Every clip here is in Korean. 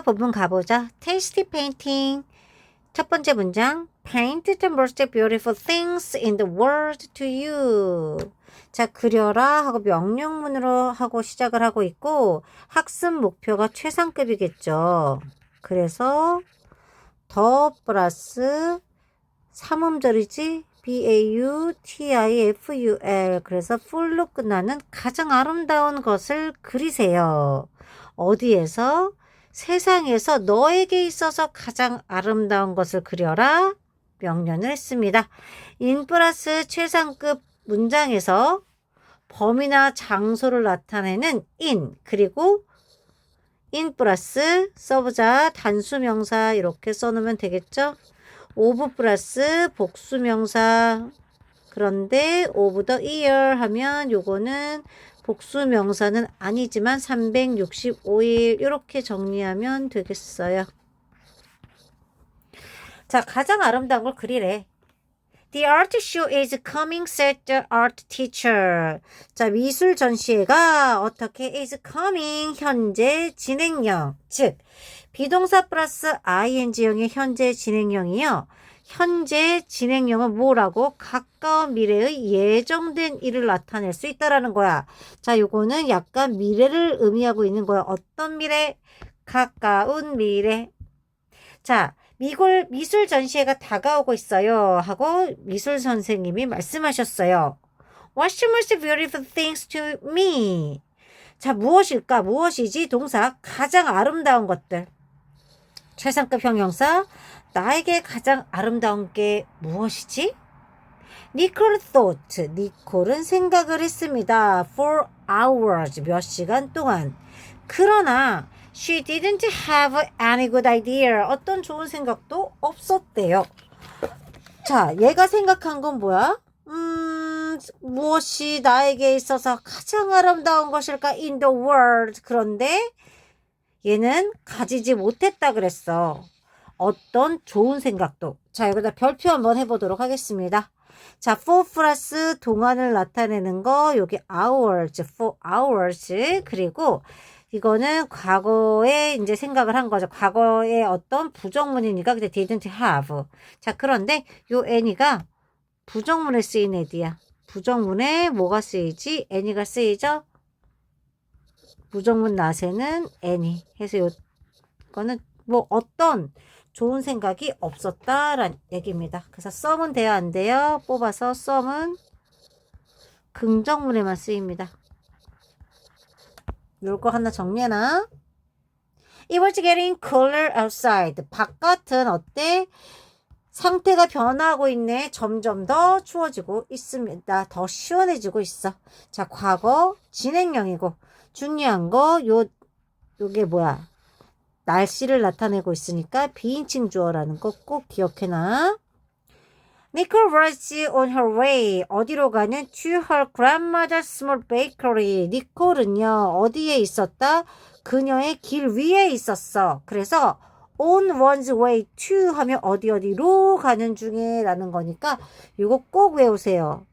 벌써 본문 가보자. Tasty painting. 첫 번째 문장. Paint the most beautiful things in the world to you. 자, 그려라 하고 명령문으로 하고 시작을 하고 있고 학습 목표가 최상급이겠죠. 그래서 더 플러스 삼음절이지 B-A-U-T-I-F-U-L 그래서 ful로 끝나는 가장 아름다운 것을 그리세요. 어디에서? 세상에서 너에게 있어서 가장 아름다운 것을 그려라. 명령을 했습니다. 인 플러스 최상급 문장에서 범위나 장소를 나타내는 in 그리고 in 플러스 써보자 단수명사 이렇게 써놓으면 되겠죠? 오브 플러스 복수명사 그런데 오브 더 이어 하면 요거는 복수 명사는 아니지만 365일 이렇게 정리하면 되겠어요. 자, 가장 아름다운 걸 그리래. The art show is coming, said the art teacher. 자, 미술 전시회가 어떻게 is coming, 현재 진행형. 즉, 비동사 플러스 ing형의 현재 진행형이요. 현재 진행형은 뭐라고? 가까운 미래의 예정된 일을 나타낼 수 있다라는 거야. 자, 요거는 약간 미래를 의미하고 있는 거야. 어떤 미래? 가까운 미래. 자, 미골 미술 전시회가 다가오고 있어요. 하고 미술 선생님이 말씀하셨어요. What's the most beautiful things to me? 자, 무엇일까? 무엇이지? 동사 가장 아름다운 것들. 최상급 형용사 나에게 가장 아름다운 게 무엇이지? 니콜 thought. 니콜은 생각을 했습니다. For hours. 몇 시간 동안. 그러나 she didn't have any good idea. 어떤 좋은 생각도 없었대요. 자, 얘가 생각한 건 뭐야? 음, 무엇이 나에게 있어서 가장 아름다운 것일까? In the world. 그런데 얘는 가지지 못했다 그랬어. 어떤 좋은 생각도. 자, 여기다 별표 한번 해보도록 하겠습니다. 자, for 플러스 동안을 나타내는 거, 여기 hours, for hours. 그리고 이거는 과거에 이제 생각을 한 거죠. 과거에 어떤 부정문이니까 근데 didn't have. 자, 그런데 요 any가 부정문에 쓰인 애디야. 부정문에 뭐가 쓰이지? any가 쓰이죠? 부정문 나세는 any 해서 요거는 뭐 어떤 좋은 생각이 없었다라는 얘기입니다. 그래서 썸은 돼요 안 돼요? 뽑아서 썸은 긍정문에만 쓰입니다. 요거 하나 정리해놔. It was getting cooler outside. 바깥은 어때? 상태가 변하고 있네. 점점 더 추워지고 있습니다. 더 시원해지고 있어. 자, 과거 진행형이고 중요한 거 요 요게 뭐야? 날씨를 나타내고 있으니까 비인칭 주어라는 거 꼭 기억해놔. Nicole was on her way. 어디로 가는? To her grandmother's small bakery. 니콜은요, 어디에 있었다? 그녀의 길 위에 있었어. 그래서 on one's way to 하면 어디 어디로 가는 중에 라는 거니까 이거 꼭 외우세요.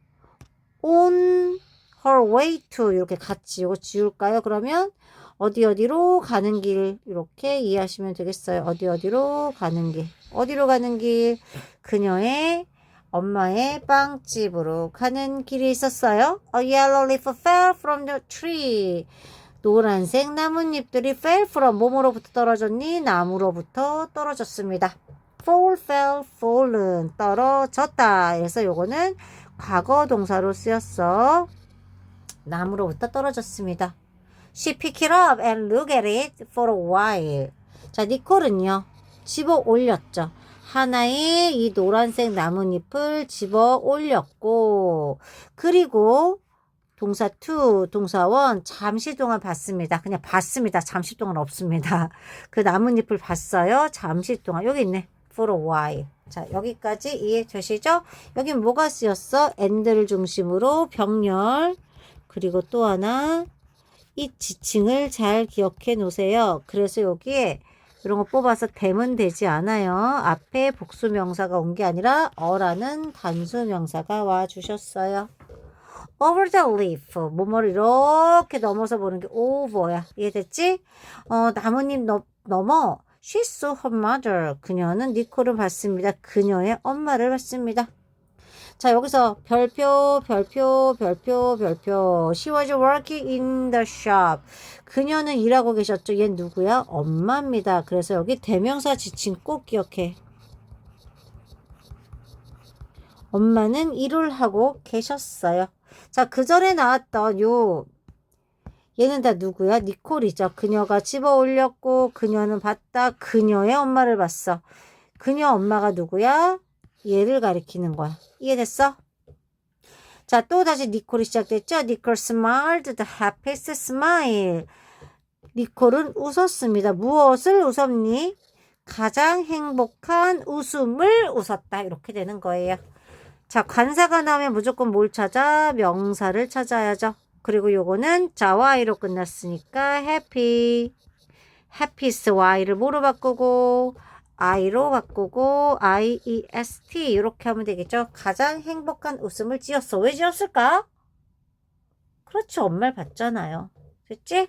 on her way to 이렇게 같이 이거 지울까요? 그러면 어디 어디로 가는 길 이렇게 이해하시면 되겠어요. 어디 어디로 가는 길. 어디로 가는 길? 그녀의 엄마의 빵집으로 가는 길이 있었어요. A yellow leaf fell from the tree. 노란색 나뭇잎들이 fell from 몸으로부터 떨어졌니? 나무로부터 떨어졌습니다. fall, fell, fallen 떨어졌다. 그래서 요거는 과거 동사로 쓰였어. 나무로부터 떨어졌습니다. She picked it up and looked at it for a while. 자, 니콜은요. 집어 올렸죠. 하나의 이 노란색 나뭇잎을 집어 올렸고 그리고 동사 to, 동사 원 잠시 동안 봤습니다. 그냥 봤습니다. 잠시 동안 없습니다. 그 나뭇잎을 봤어요. 잠시 동안 여기 있네. for a while. 자, 여기까지 이해 되시죠? 여기 뭐가 쓰였어? and를 중심으로 병렬 그리고 또 하나 이 지칭을 잘 기억해 놓으세요. 그래서 여기에 이런 거 뽑아서 대면 되지 않아요. 앞에 복수 명사가 온 게 아니라 어라는 단수 명사가 와 주셨어요. over the leaf 뭐뭐를 이렇게 넘어서 보는 게 over야. 이해됐지? 어, 나뭇잎 넘, 넘어 she saw her mother. 그녀는 니콜을 봤습니다. 그녀의 엄마를 봤습니다. 자, 여기서 별표, 별표, 별표, 별표. She was working in the shop. 그녀는 일하고 계셨죠. 얘 누구야? 엄마입니다. 그래서 여기 대명사 지칭 꼭 기억해. 엄마는 일을 하고 계셨어요. 자, 그 전에 나왔던 요, 얘는 다 누구야? 니콜이죠. 그녀가 집어 올렸고, 그녀는 봤다. 그녀의 엄마를 봤어. 그녀 엄마가 누구야? 얘를 가리키는 거야. 이해됐어? 자, 또 다시 니콜이 시작됐죠? 니콜 smiled the happiest smile. 니콜은 웃었습니다. 무엇을 웃었니? 가장 행복한 웃음을 웃었다. 이렇게 되는 거예요. 자, 관사가 나오면 무조건 뭘 찾아? 명사를 찾아야죠. 그리고 요거는 자와 i로 끝났으니까 happy. happiest y를 뭐로 바꾸고 i로 바꾸고 iest 이렇게 하면 되겠죠. 가장 행복한 웃음을 지었어. 왜 지었을까? 그렇지. 엄마를 봤잖아요. 됐지?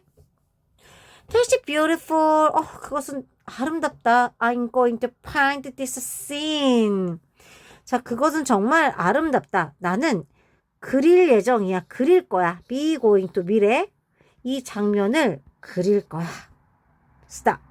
That's beautiful. 어, 그것은 아름답다. I'm going to find this scene. 자, 그것은 정말 아름답다. 나는 그릴 예정이야. 그릴 거야. be going to 미래. 이 장면을 그릴 거야. 스탑.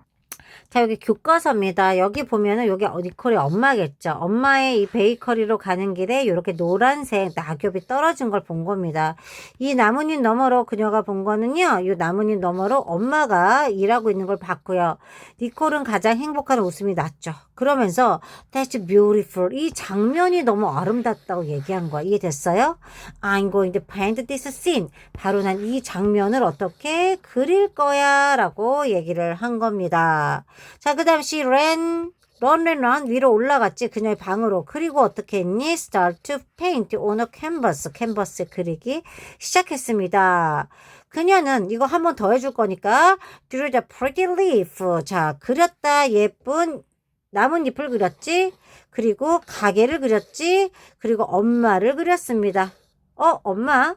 자, 여기 교과서입니다. 여기 보면은 여기 니콜의 엄마겠죠. 엄마의 이 베이커리로 가는 길에 이렇게 노란색 낙엽이 떨어진 걸 본 겁니다. 이 나뭇잎 너머로 그녀가 본 거는요. 이 나뭇잎 너머로 엄마가 일하고 있는 걸 봤고요. 니콜은 가장 행복한 웃음이 났죠. 그러면서 That's beautiful. 이 장면이 너무 아름답다고 얘기한 거야. 이해됐어요? I'm going to paint this scene. 바로 난 이 장면을 어떻게 그릴 거야 라고 얘기를 한 겁니다. 자, 그 다음 she ran, run, run, run 위로 올라갔지. 그녀의 방으로. 그리고 어떻게 했니? start to paint on a canvas. 캔버스에 그리기 시작했습니다. 그녀는 이거 한 번 더 해줄 거니까 drew the pretty leaf. 자, 그렸다. 예쁜 나뭇잎을 그렸지. 그리고 가게를 그렸지. 그리고 엄마를 그렸습니다. 어, 엄마?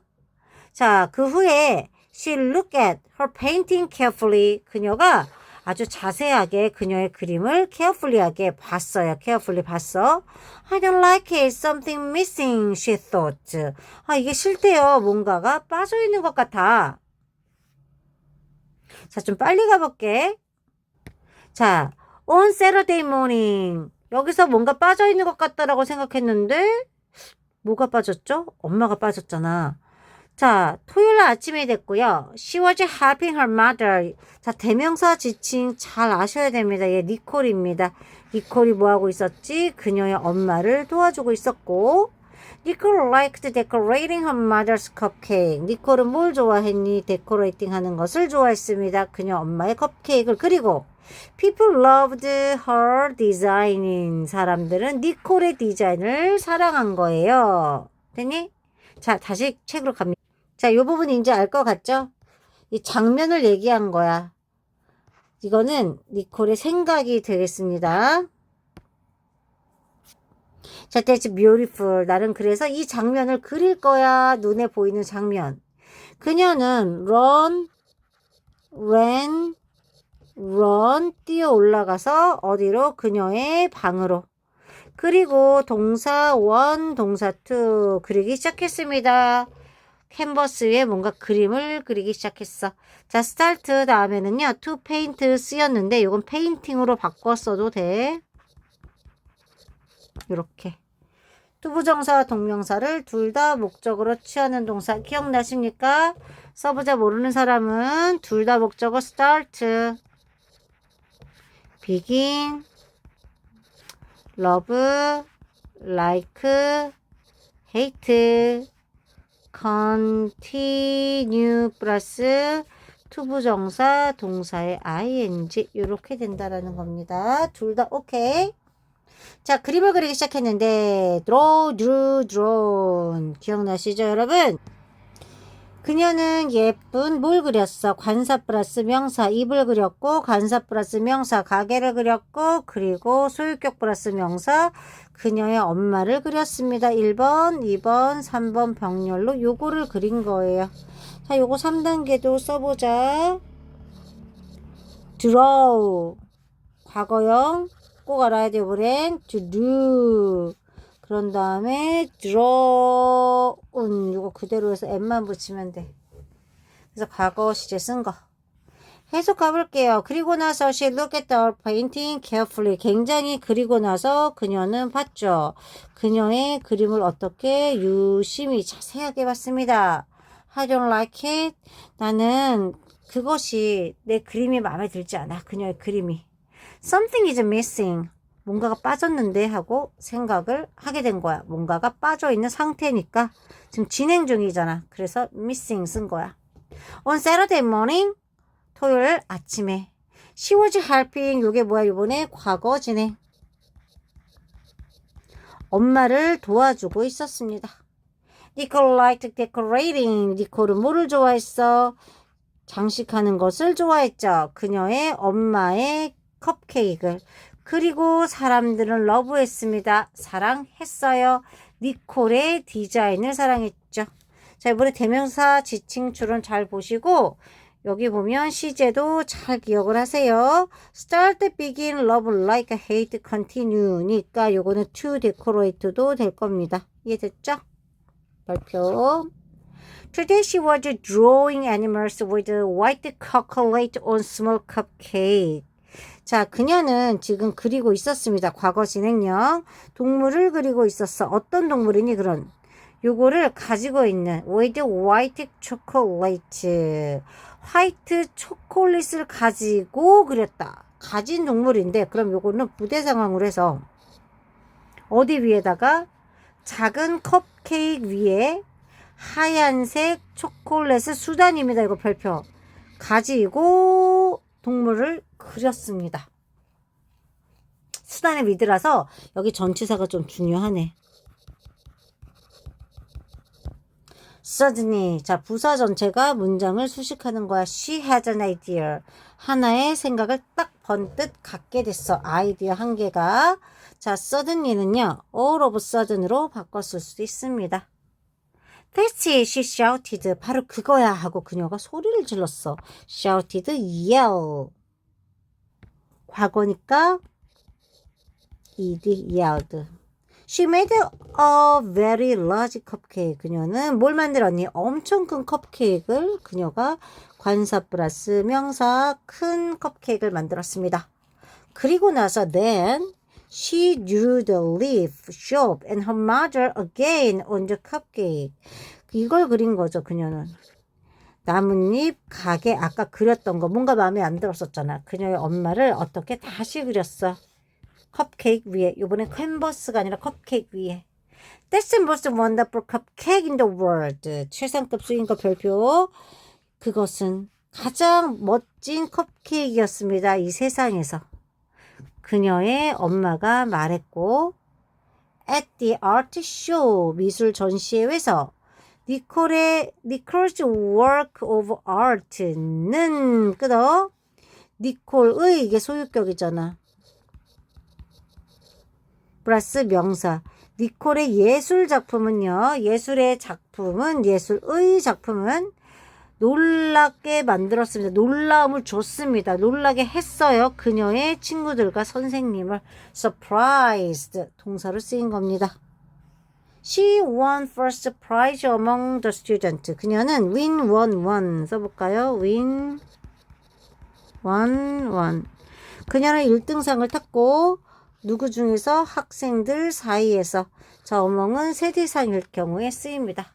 자, 그 후에 she looked at her painting carefully. 그녀가 아주 자세하게 그녀의 그림을 carefully하게 봤어요. carefully 봤어. I don't like it. Something missing, she thought. 아, 이게 싫대요. 뭔가가 빠져 있는 것 같아. 자, 좀 빨리 가볼게. 자, on Saturday morning. 여기서 뭔가 빠져 있는 것 같다라고 생각했는데, 뭐가 빠졌죠? 엄마가 빠졌잖아. 자, 토요일 날 아침이 됐고요. She was helping her mother. 자, 대명사 지칭 잘 아셔야 됩니다. 얘 니콜입니다. 니콜이 뭐 하고 있었지? 그녀의 엄마를 도와주고 있었고, 니콜 liked decorating her mother's cupcake. 니콜은 뭘 좋아했니? 데코레이팅 하는 것을 좋아했습니다. 그녀 엄마의 컵케이크를. 그리고 people loved her designing. 사람들은 니콜의 디자인을 사랑한 거예요. 됐니? 자, 다시 책으로 갑니다. 자, 이 부분 이제 알 것 같죠? 이 장면을 얘기한 거야. 이거는 니콜의 생각이 되겠습니다. 자, that's beautiful. 나는 그래서 이 장면을 그릴 거야. 눈에 보이는 장면. 그녀는 run, ran, run 뛰어 올라가서 어디로? 그녀의 방으로. 그리고 동사 원, 동사 투 그리기 시작했습니다. 캔버스 위에 뭔가 그림을 그리기 시작했어. 자, 스타트 다음에는요. 투 페인트 쓰였는데 이건 페인팅으로 바꿨어도 돼. 이렇게. 투부정사와 동명사를 둘 다 목적으로 취하는 동사 기억나십니까? 써보자 모르는 사람은 둘 다 목적어 start, begin, love, like, hate, continue 플러스 투부정사 동사의 ing 이렇게 된다라는 겁니다. 둘 다 오케이. 자, 그림을 그리기 시작했는데 draw, drew, drawn 기억나시죠, 여러분? 그녀는 예쁜 뭘 그렸어? 관사 플러스 명사 입을 그렸고 관사 플러스 명사 가게를 그렸고 그리고 소유격 플러스 명사 그녀의 엄마를 그렸습니다. 1번, 2번, 3번 병렬로 요거를 그린 거예요. 자, 요거 3단계도 써보자. draw. 과거형 꼭 알아야 돼요. 이번엔 to do. 그런 다음에 draw은 이거 그대로 해서 m만 붙이면 돼. 그래서 과거 시제 쓴 거. 해석 가볼게요. 그리고 나서 she looked at the painting carefully. 굉장히 그리고 나서 그녀는 봤죠. 그녀의 그림을 어떻게 유심히 자세하게 봤습니다. I don't like it. 나는 그것이 내 그림이 마음에 들지 않아. 그녀의 그림이. Something is missing. 뭔가가 빠졌는데 하고 생각을 하게 된 거야. 뭔가가 빠져 있는 상태니까 지금 진행 중이잖아. 그래서 missing 쓴 거야. On Saturday morning, 토요일 아침에 she was helping. 요게 뭐야? 요번에 과거 진행. 엄마를 도와주고 있었습니다. Nicole liked decorating. 니콜은 뭐를 좋아했어? 장식하는 것을 좋아했죠. 그녀의 엄마의 컵케이크를. 그리고 사람들은 러브했습니다. 사랑했어요. 니콜의 디자인을 사랑했죠. 자, 이번에 대명사 지칭 추론 잘 보시고 여기 보면 시제도 잘 기억을 하세요. Start, begin, love, like, hate, continue니까 요거는 to decorate도 될 겁니다. 이해됐죠? 발표. Today she was drawing animals with white chocolate on small cupcake. 자, 그녀는 지금 그리고 있었습니다. 과거 진행형. 동물을 그리고 있었어. 어떤 동물이니, 그런. 요거를 가지고 있는 with white chocolate. 화이트 초콜릿을 가지고 그렸다. 가진 동물인데, 그럼 요거는 부대 상황으로 해서 어디 위에다가 작은 컵케이크 위에 하얀색 초콜릿을 수단입니다. 이거 별표. 가지고 동물을 그렸습니다. 수단의 미드라서 여기 전치사가 좀 중요하네. suddenly 자 부사 전체가 문장을 수식하는 거야. She had an idea. 하나의 생각을 딱 번뜩 갖게 됐어. 아이디어 한 개가. 자 suddenly는요. all of sudden으로 바꿨을 수도 있습니다. That's it, she shouted. 바로 그거야 하고 그녀가 소리를 질렀어. shouted, yell. 과거니까 ed, yelled. She made a very large cupcake. 그녀는 뭘 만들었니? 엄청 큰 컵케이크를 그녀가 관사 플러스 명사 큰 컵케이크를 만들었습니다. 그리고 나서 then she drew the leaf shop and her mother again on the cupcake. 이걸 그린 거죠, 그녀는. 나뭇잎 가게 아까 그렸던 거 뭔가 마음에 안 들었었잖아. 그녀의 엄마를 어떻게 다시 그렸어. 컵케이크 위에. 요번에 캔버스가 아니라 컵케이크 위에. That's the most wonderful cupcake in the world. 최상급 수인거 별표. 그것은 가장 멋진 컵케이크였습니다. 이 세상에서. 그녀의 엄마가 말했고 at the art show 미술 전시회에서 니콜의 니콜's work of art는 끄덕 니콜의 이게 소유격이잖아. 플러스 명사. 니콜의 예술 작품은요. 예술의 작품은 예술의 작품은 놀랍게 만들었습니다. 놀라움을 줬습니다. 놀라게 했어요. 그녀의 친구들과 선생님을 surprised 동사로 쓰인 겁니다. She won first prize among the students. 그녀는 win, won, won 써볼까요? win, won, won. 그녀는 1등상을 탔고 누구 중에서 학생들 사이에서 저 어멍은 세대상일 경우에 쓰입니다.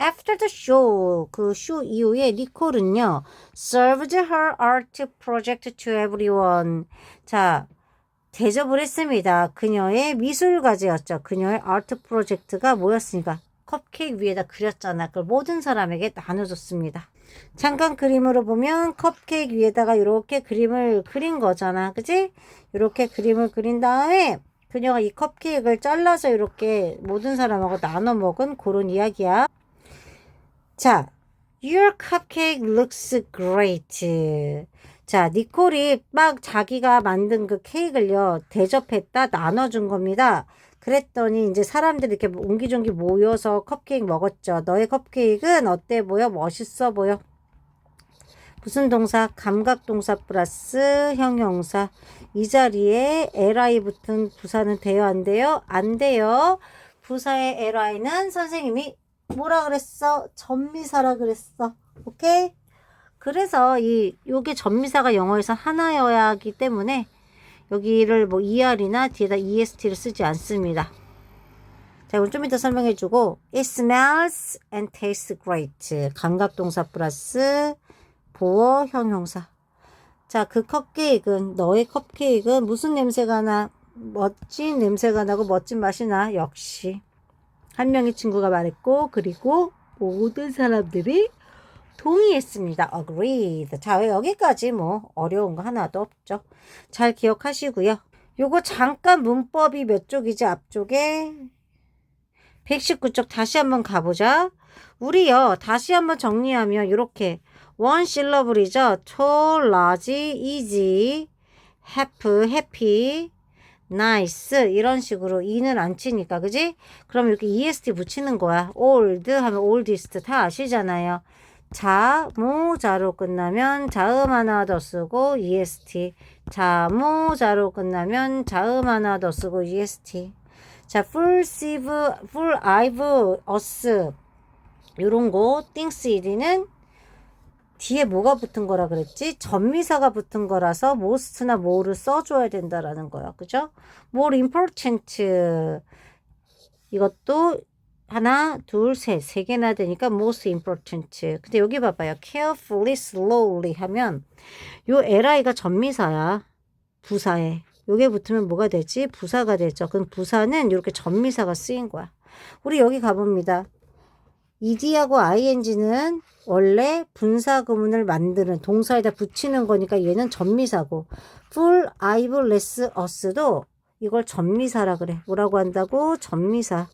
After the show, 그 쇼 이후에 니콜은요, served her art project to everyone. 자, 대접을 했습니다. 그녀의 미술 과제였죠. 그녀의 아트 프로젝트가 뭐였습니까? 컵케이크 위에다 그렸잖아. 그걸 모든 사람에게 나눠줬습니다. 잠깐 그림으로 보면 컵케이크 위에다가 이렇게 그림을 그린 거잖아. 그지? 이렇게 그림을 그린 다음에 그녀가 이 컵케이크를 잘라서 이렇게 모든 사람하고 나눠 먹은 그런 이야기야. 자, your cupcake looks great. 자, 니콜이 막 자기가 만든 그 케이크를요, 대접했다, 나눠준 겁니다. 그랬더니 이제 사람들이 이렇게 옹기종기 모여서 컵케이크 먹었죠. 너의 컵케이크는 어때 보여? 멋있어 보여? 무슨 동사? 감각 동사 플러스 형용사. 이 자리에 li 붙은 부사는 돼요, 안 돼요? 안 돼요. 부사의 li는 선생님이 뭐라 그랬어? 전미사라 그랬어. 오케이? 그래서 이 요게 전미사가 영어에서 하나여야 하기 때문에 여기를 뭐 er이나 뒤에다 est를 쓰지 않습니다. 자, 이건 좀 이따 설명해 주고 It smells and tastes great. 감각 동사 플러스 보어 형용사. 자, 그 컵케이크는 너의 컵케이크는 무슨 냄새가 나? 멋진 냄새가 나고 멋진 맛이 나. 역시 한 명의 친구가 말했고 그리고 모든 사람들이 동의했습니다. agreed. 자, 여기까지 뭐 어려운 거 하나도 없죠. 잘 기억하시고요. 요거 잠깐 문법이 몇 쪽이지 앞쪽에 119쪽 다시 한번 가보자. 우리요 다시 한번 정리하면 이렇게 원 실러블이죠. tall, large, easy, have, happy, nice 이런 식으로 e는 안 치니까 그지? 그럼 이렇게 est 붙이는 거야. old 하면 oldest 다 아시잖아요. 자, 모, 자로 끝나면 자음 하나 더 쓰고 est. 자, 모, 자로 끝나면 자음 하나 더 쓰고 est. 자, full sieve, full I've, us 요런 거 things it는 뒤에 뭐가 붙은 거라 그랬지? 전미사가 붙은 거라서 most나 more를 써줘야 된다라는 거야. 그죠? more important 이것도 하나, 둘, 셋, 세 개나 되니까 most important. 근데 여기 봐봐요. carefully, slowly 하면 요 li가 전미사야. 부사에. 요게 붙으면 뭐가 되지? 부사가 되죠. 그럼 부사는 이렇게 전미사가 쓰인 거야. 우리 여기 가봅니다. ed하고 ing는 원래 분사 구문을 만드는 동사에다 붙이는 거니까 얘는 전미사고 full, I've, less, us도 이걸 전미사라 그래. 뭐라고 한다고? 전미사.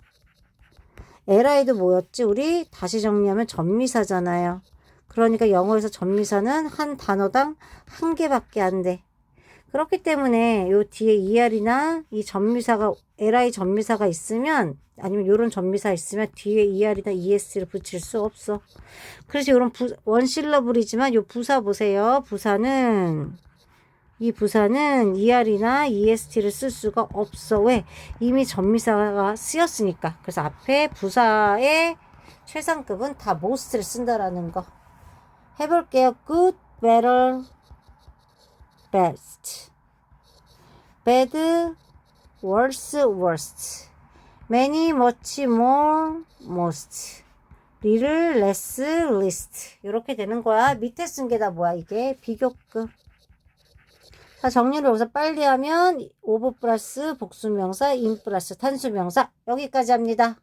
Li도 뭐였지? 우리 다시 정리하면 전미사잖아요. 그러니까 영어에서 전미사는 한 단어당 한 개밖에 안 돼. 그렇기 때문에 요 뒤에 er이나 이 전미사가 li 전미사가 있으면 아니면 요런 전미사 있으면 뒤에 er이나 es를 붙일 수 없어. 그래서 요런 부, 원실러블이지만 요 부사 보세요. 부사는 이 부사는 er이나 est를 쓸 수가 없어. 왜? 이미 전미사가 쓰였으니까. 그래서 앞에 부사의 최상급은 다 most를 쓴다라는 거. 해볼게요. good, better, best. bad, worse, worst. many, much, more, most. little, less, least. 이렇게 되는 거야. 밑에 쓴 게 다 뭐야, 이게? 비교급. 자, 정리를 여기서 빨리 하면 오브 플러스 복수명사, 인 플러스 탄수명사. 여기까지 합니다.